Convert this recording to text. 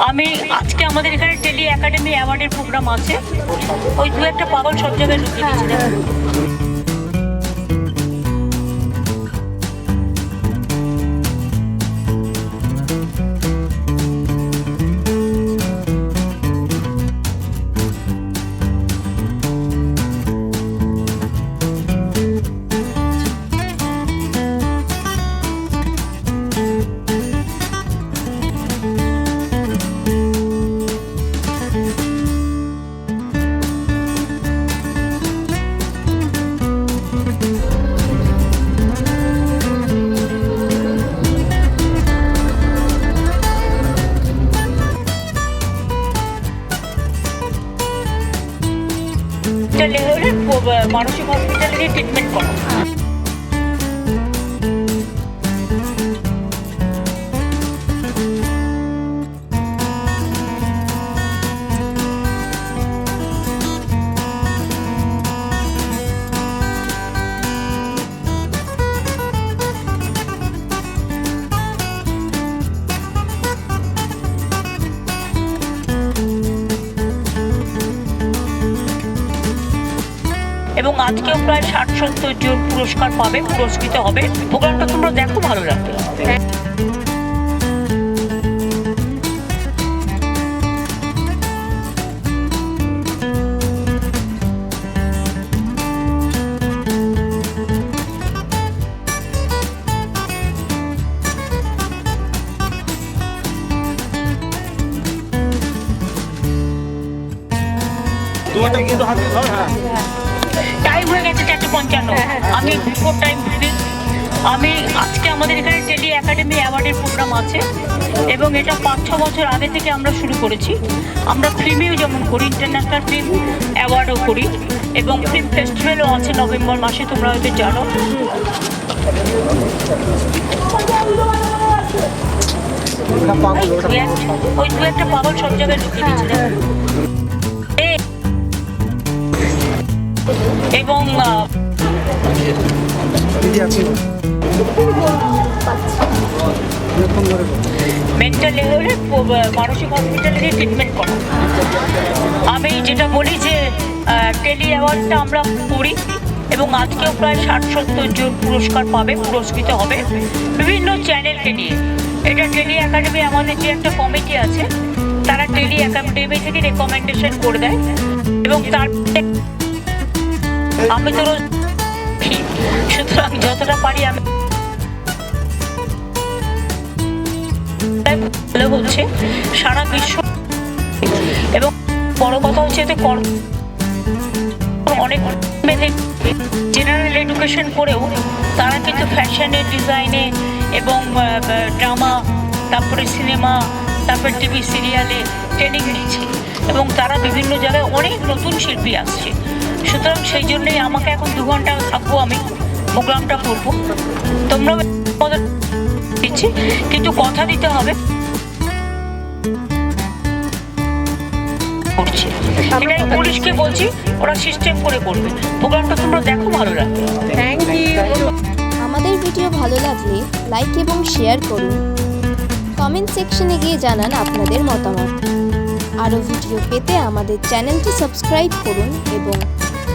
আমি আজকে আমাদের এখানে টেলি একাডেমি অ্যাওয়ার্ডের প্রোগ্রাম আছে। ওই দু একটা পাগল সব জায়গায় ঢুকিয়ে দিয়েছি দেখো। হলে মানসিক হসপিটালে ট্রিটমেন্ট করো এবং আজকেও প্রায় ষাট সত্তর জন পুরস্কার পাবে, পুরস্কৃত হবে। প্রোগ্রামটা তোমরা দেখো ভালো লাগবে। তোমারটা কিন্তু হাতে হ্যাঁ। টাইম হয়ে গেছে চারটে পঞ্চান্ন। আমি বিফোর টাইম আমি আজকে আমাদের এখানে টেলি একাডেমি অ্যাওয়ার্ডের প্রোগ্রাম আছে এবং এটা পাঁচ, ছ বছর আগে থেকে আমরা শুরু করেছি। আমরা ফিল্মেও যেমন করি ইন্টারন্যাশনাল ফিল্ম অ্যাওয়ার্ডও করি এবং ফিল্ম ফেস্টিভ্যালও আছে নভেম্বর মাসে, তোমরা হয়তো জানো। ওই দু একটা পাগল সব জায়গায় ঢুকিয়ে দিচ্ছে দিদি আছে মেন্টাল লেভেলে মানসিক হসপিটালে ট্রিটমেন্ট করা আমি যেটা বলি যে টেলি অ্যাওয়ার্ডটা আমরা করি এবং আজকেও প্রায় ষাট সত্তর জন পুরস্কার পাবে, পুরস্কৃত হবে বিভিন্ন চ্যানেলকে নিয়ে এটা টেলি একাডেমি আমাদের যে একটা কমিটি আছে, তারা টেলি একাডেমি থেকে রেকমেন্ডেশন করে দেয় এবং তার আমি তো রোজ। সুতরাং যতটা পারি আমি ভালো হচ্ছে সারা বিশ্ব এবং বড় কথা হচ্ছে এতে কর্ম অনেক জেনারেল এডুকেশন করেও তারা কিন্তু ফ্যাশনে ডিজাইনে এবং ড্রামা তারপরে সিনেমা তারপরে টিভি সিরিয়ালে ট্রেনিং নিচ্ছে। এবং তারা বিভিন্ন জায়গায় অনেক নতুন শিল্পী আসছে। সুতরাং সেই জন্যই আমাকে এখন দু ঘণ্টা থাকব আমি, প্রোগ্রামটা করব। তোমরা দিচ্ছি, কিন্তু কথা দিতে হবে। পুলিশকে বলছি, ওরা সিস্টেম করে করবে। প্রোগ্রামটা তোমরা দেখো ভালো লাগবে। আমাদের ভিডিও ভালো লাগলে লাইক এবং শেয়ার করুন। কমেন্ট সেকশনে গিয়ে জানান আপনাদের মতামত। আরও ভিডিও পেতে আমাদের চ্যানেলটি সাবস্ক্রাইব করুন এবং